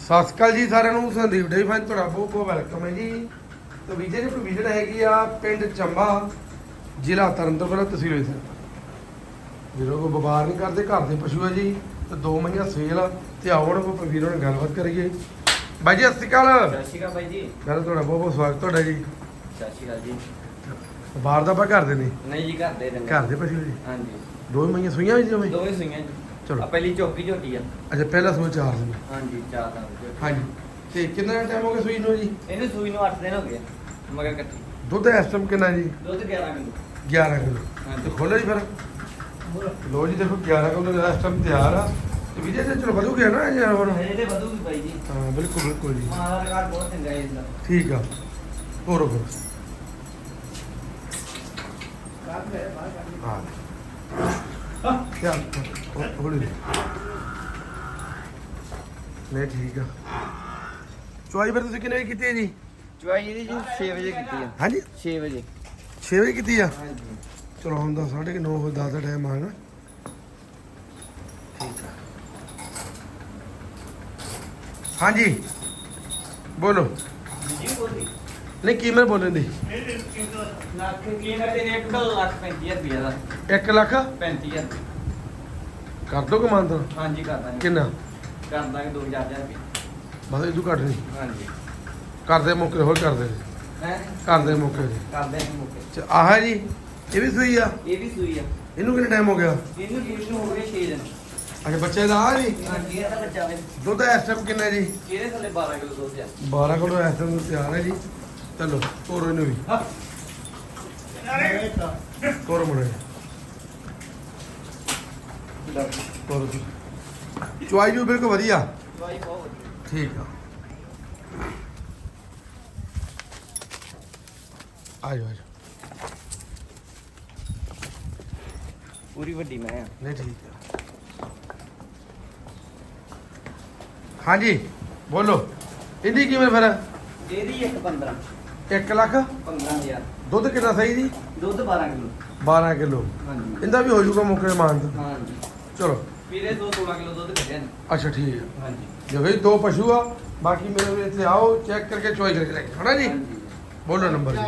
ਸਤਿ ਸ਼੍ਰੀ ਅਕਾਲ ਜੀ ਸਾਰਿਆਂ ਨੂੰ ਸੰਦੀਪ ਡੇ ਫਾਈਨ ਤੁਹਾਡਾ ਬਹੁਤ ਬਹੁਤ ਵੈਲਕਮ ਹੈ ਜੀ। ਤੇ ਵੀਜੇ ਜੀ ਵਿਜ਼ਿਟ ਹੈਗੀ ਆ ਪਿੰਡ ਚੰਬਾ ਜ਼ਿਲ੍ਹਾ ਤਰਨਤਾਰਨ ਤਹਿਸੀਲ ਵਿੱਚ। ਵੀਰੋ ਕੋ ਵਪਾਰ ਨਹੀਂ ਕਰਦੇ ਘਰ ਦੇ ਪਸ਼ੂ ਹੈ ਜੀ ਤੇ ਦੋ ਮਹੀਆਂ ਸੇਲ ਆ ਤੇ ਆਓ ਹੁਣ ਕੋ ਵੀਰੋ ਨਾਲ ਗੱਲਬਾਤ ਕਰੀਏ। ਬਾਈ ਜੀ ਸਤਿ ਸ਼੍ਰੀ ਅਕਾਲ। ਸਤਿ ਸ਼੍ਰੀ ਅਕਾਲ ਬਾਈ ਜੀ। ਗੱਲ ਤੁਹਾਡਾ ਬਹੁਤ ਬਹੁਤ ਸਵਾਗਤ ਤੁਹਾਡਾ ਜੀ। ਸਤਿ ਸ਼੍ਰੀ ਅਕਾਲ ਜੀ। ਵਪਾਰ ਦਾ ਆਪਾਂ ਕਰਦੇ ਨਹੀਂ ਨਹੀਂ ਜੀ ਘਰ ਦੇ ਦਿੰਦੇ ਘਰ ਦੇ ਪਸ਼ੂ ਜੀ। ਹਾਂਜੀ। ਦੋ ਮਹੀਆਂ ਸੂਈਆਂ ਵੀ ਜਿਵੇਂ ਦੋਵੇਂ ਸੂਈਆਂ ਜੀ। ਚਲੋ। ਆ ਪਹਿਲੀ ਚੌਕੀ ਝੋਟੀ ਆ। ਅੱਛਾ ਪਹਿਲਾ ਸੂਈ ਚਾਰ ਸੀ ਹਾਂਜੀ ਚਾਰ ਦਾ। ਹਾਂਜੀ। ਤੇ ਕਿੰਨਾ ਟਾਈਮ ਹੋ ਗਿਆ ਸੂਈ ਨੂੰ ਜੀ? ਇਹਨੂੰ ਸੂਈ ਨੂੰ 8 ਦਿਨ ਹੋ ਗਏ ਆ, ਮਗਰ ਕੱਟੀ। ਦੁੱਧ ਇਸ ਟਾਈਮ ਕਿੰਨਾ ਜੀ? ਦੁੱਧ 11 ਕਿਲੋ। 11 ਕਿਲੋ। ਤੇ ਖੋਲੋ ਜੀ ਫਿਰ। ਲੋ ਜੀ ਦੇਖੋ 11 ਕਿਲੋ ਦਾ ਇਸ ਟਾਈਮ ਤਿਆਰ ਆ। ਤੇ ਵੀਰੇ ਤੇ ਚਲੋ ਵਧੂ ਗਿਆ ਨਾ ਜੀ ਹੁਣ ਇਹਦੇ ਵਧੂਗੀ ਬਾਈ ਜੀ। ਹਾਂ ਬਿਲਕੁਲ ਬਿਲਕੁਲ ਜੀ। ਮਾਂ ਦਾ ਰਿਕਾਰਡ ਬਹੁਤ ਚੰਗਾ ਹੈ ਇਸਦਾ ਠੀਕ ਆ। ਹੋਰ ਹੋਰ। ਹਾਂ। ਕਿਆ ਹੌਲੀ ਨਹੀਂ ਠੀਕ ਆ। ਚੁਆਈ ਫਿਰ ਤੁਸੀਂ ਕਿੰਨੇ ਵਜੇ ਕੀਤੀ ਹੈ ਜੀ? ਚੁਆਈ ਇਹਦੀ ਜੀ 6 ਵਜੇ ਕੀਤੀ ਆ। ਹਾਂਜੀ? 6 ਵਜੇ। 6 ਵਜੇ ਕੀਤੀ ਆ? ਹਾਂਜੀ। ਚਲੋ ਹੁਣ ਦਾ 9:30 ਹੋ 10 ਦਾ ਟਾਈਮ ਆ ਨਾ। ਠੀਕ ਆ। ਹਾਂਜੀ। ਬੋਲੋ। ਜੀ ਬੋਲੀ ਨਹੀਂ ਕੀਮਤ ਬੋਲਣ ਦੀ ਲੱਖ ਕੀਮਤ ਇਹਦੀ 1 ਲੱਖ 35 ਰੁਪਏ ਦਾ 1 ਲੱਖ? 35000 ਕਰ ਦੋ ਕਮਾਂਦਾ ਹਾਂਜੀ ਕਰ ਦਾਂਗੇ। ਕਿੰਨਾ? ਕਰ ਦਾਂਗੇ 2000 ਰੁਪਏ ਬਸ ਇਹ ਘੱਟ ਨਹੀਂ। ਹਾਂਜੀ। ਕਰਦੇ ਮੌਕੇ ਹੋਰ ਕਰਦੇ। ਹੈ? ਕਰਦੇ ਮੌਕੇ। ਕਰਦੇ ਮੁੱਕੇ। ਚ- ਆਹ ਹੈ ਜੀ। ਇਹ ਵੀ ਸੂਈ ਆ? ਇਹ ਵੀ ਸੂਈ ਆ। ਇਹਨੂੰ ਕਿੰਨਾ ਟਾਈਮ ਹੋ ਗਿਆ? ਇਹਨੂੰ ਨੂੰ ਹੋ ਗਏ 6 ਦਿਨ। ਅੱਛਾ ਬੱਚੇ ਦਾ ਆ ਜੀ? ਹਾਂਜੀ ਇਹਦਾ ਬੱਚਾ ਵੇ। ਦੁੱਧ ਇਸ ਟਾਈਮ ਕਿੰਨਾ ਜੀ? ਇਹਦੇ ਥੱਲੇ 12 ਕਿਲੋ ਦੁੱਧ ਆ। 12 ਕਿਲੋ ਇਸ ਟਾਈਮ ਤਿਆਰ ਹੈ ਜੀ। ਚਲੋ ਤੋਰੋ ਇਹਨੂੰ ਵੀ। ਤੋਰੋ ਮੁੰਡੇ। ਜੀ। ਚੁਆਈ ਜੂ ਬਿਲਕੁਲ ਵਧੀਆ। ਦਵਾਈ ਬਹੁਤ ਵਧੀਆ। ਠੀਕ ਆ। ਆਜੋ ਆਜੋ। ਪੂਰੀ ਵੱਡੀ ਮੈਂ ਆ। ਨਹੀਂ ਠੀਕ ਆ। ਹਾਂਜੀ ਬੋਲੋ। ਇਹਦੀ ਕਿਵੇਂ ਫਿਰ? ਇਹਦੀ 1 15 1 ਲੱਖ? 15000 ਦੁੱਧ ਕਿੰਨਾ ਸਹੀ ਜੀ ਦੁੱਧ 12 ਕਿਲੋ। 12 ਕਿਲੋ। ਹਾਂਜੀ। ਇਹਦਾ ਵੀ ਹੋ ਜਾਊਗਾ ਮੌਕੇ ਮਾਨ। ਹਾਂਜੀ। ਚਲੋ। ਵੀਰੇ ਦੋ 16 ਕਿਲੋ ਦੁੱਧ ਕੱਢਿਆ ਨੇ। ਅੱਛਾ ਠੀਕ ਹੈ ਹਾਂਜੀ। ਜੋ ਵੀ ਦੋ ਪਸ਼ੂ ਆ ਬਾਕੀ ਮੇਰੇ ਵੀ ਇੱਥੇ ਆਓ ਚੈੱਕ ਕਰਕੇ ਚੋਈ ਕਰਕੇ ਲੈ ਕੇ ਹਣਾ ਜੀ? ਬੋਲੋ ਨੰਬਰ ਜੀ।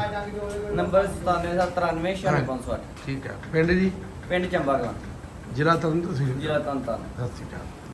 ਨੰਬਰ 9793966508 ਠੀਕ ਹੈ ਪਿੰਡ ਜੀ? ਪਿੰਡ ਚੰਬਾ ਕਲਾਂ ਜ਼ਿਲ੍ਹਾ ਤਰਨ ਤਹਿਸੀਲ ਜ਼ਿਲ੍ਹਾ ਤਨਤਨ ਸਤਿ ਸ਼੍ਰੀ ਅਕਾਲ।